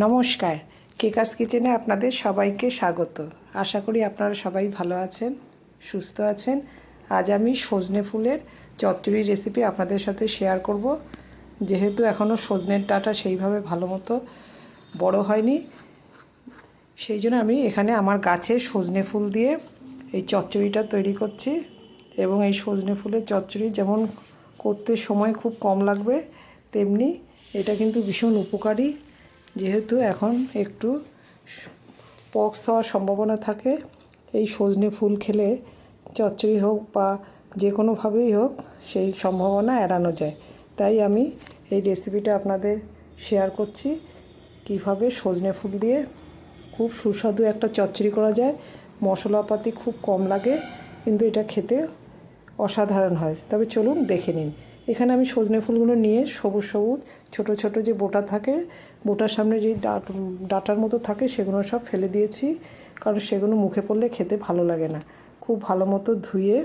নমস্কার। কেকাস কিচেনে আপনাদের সবাইকে স্বাগত। আশা করি আপনারা সবাই ভালো আছেন, সুস্থ আছেন। আজ আমি সজনে ফুলের চচ্চড়ি রেসিপি আপনাদের সাথে শেয়ার করব। যেহেতু এখনও সজনের ডাঁটা সেইভাবে ভালো মতো বড় হয়নি, সেই জন্য আমি এখানে আমার গাছে সজনে ফুল দিয়ে এই চচ্চড়িটা তৈরি করছি এবং এই সজনে ফুলের চচ্চড়ি যেমন করতে সময় খুব কম লাগবে, তেমনি এটা কিন্তু ভীষণ উপকারী। যেহেতু এখন একটু পক্স হওয়ার সম্ভাবনা থাকে, এই সজনে ফুল খেলে চচ্চড়ি হোক বা যে কোনোভাবেই হোক সেই সম্ভাবনা এড়ানো যায়। তাই আমি এই রেসিপিটা আপনাদের শেয়ার করছি, কীভাবে সজনে ফুল দিয়ে খুব সুস্বাদু একটা চচ্চড়ি করা যায়। মশলাপাতি খুব কম লাগে, কিন্তু এটা খেতে অসাধারণ হয়। তবে চলুন দেখে নিন। এখানে আমি সজনে ফুলগুলো নিয়ে সবুজ সবুজ, ছোট ছোট যে বোটা থাকে, বোটার সামনে যে ডাট, ডাটার মতো থাকে, সেগুলো সব ফেলে দিয়েছি। কারণ সেগুলো মুখে পড়লে খেতে ভালো লাগে না। খুব ভালো মতো ধুয়ে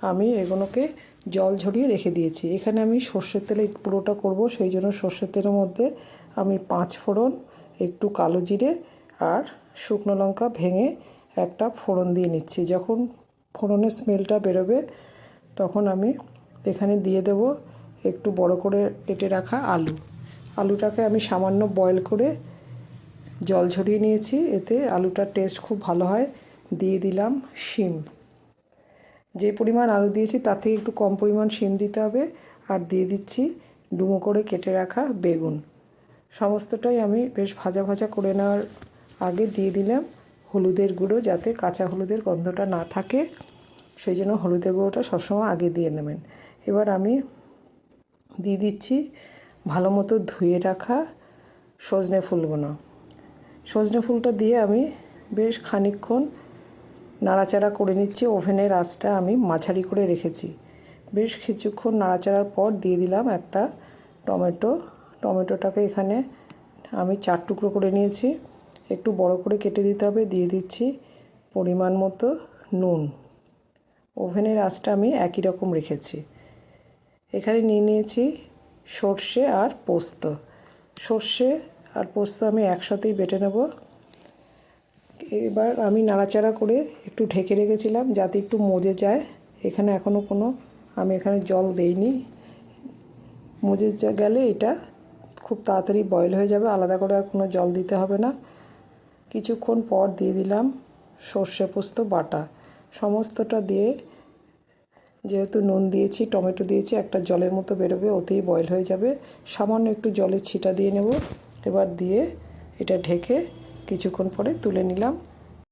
আমি এগুলোকে জল ঝরিয়ে রেখে দিয়েছি। এখানে আমি সর্ষের তেলে পুরোটা করব, সেই জন্য সর্ষের তেলের মধ্যে আমি পাঁচ ফোড়ন, একটু কালো জিরে আর শুকনো লঙ্কা ভেঙে একটা ফোড়ন দিয়ে নিচ্ছি। যখন ফোড়নের স্মেলটা বেরোবে, তখন আমি এখানে দিয়ে দেব একটু বড় করে কেটে রাখা আলু। আলুটাকে আমি সামান্য বয়েল করে জল ঝরিয়ে নিয়েছি, এতে আলুটার টেস্ট খুব ভালো হয়। দিয়ে দিলাম শিম। যে পরিমাণ আলু দিয়েছি, তার থেকে একটু কম পরিমাণ শিম দিতে হবে। আর দিয়ে দিচ্ছি ডুমো করে কেটে রাখা বেগুন। সমস্তটাই আমি বেশ ভাজা ভাজা করে নেওয়ার আগে দিয়ে দিলাম হলুদের গুঁড়ো, যাতে কাঁচা হলুদের গন্ধটা না থাকে। সেই জন্য হলুদের গুঁড়োটা সবসময় আগে দিয়ে নেবেন। এবার আমি দিয়ে দিচ্ছি ভালো মতো ধুয়ে রাখা সজনে ফুলগুলো। সজনে ফুলটা দিয়ে আমি বেশ খানিকক্ষণ নাড়াচাড়া করে নিচ্ছি, ওভেনের আঁচটা আমি মাঝারি করে রেখেছি। বেশ কিছুক্ষণ নাড়াচাড়ার পর দিয়ে দিলাম একটা টমেটো। টমেটোটাকে এখানে আমি চার টুকরো করে নিয়েছি। একটু বড় করে কেটে দিতে হবে, দিয়ে দিচ্ছি পরিমাণ মতো নুন। ওভেনের আঁচটা আমি একই রকম রেখেছি। এখানে নিয়ে নিয়েছি সর্ষে আর পোস্ত। সর্ষে আর পোস্ত আমি একসাথেই বেটে নেব। এবার আমি নাড়াচাড়া করে একটু ঢেকে রেখেছিলাম যাতে একটু মজে যায়। এখানে এখনও কোনো, আমি এখানে জল দেইনি। মজে গেলে এটা খুব তাড়াতাড়ি বয়েল হয়ে যাবে, আলাদা করে আর কোনো জল দিতে হবে না। কিছুক্ষণ পর দিয়ে দিলাম সর্ষে পোস্ত বাটা। সমস্তটা দিয়ে যেহেতু নুন দিয়েছি, টমেটো দিয়েছি, একটা জলের মতো বেরোবে, ওতেই বয়েল হয়ে যাবে। সামান্য একটু জলের ছিটা দিয়ে নেব। এবার দিয়ে এটা ঢেকে কিছুক্ষণ পরে তুলে নিলাম।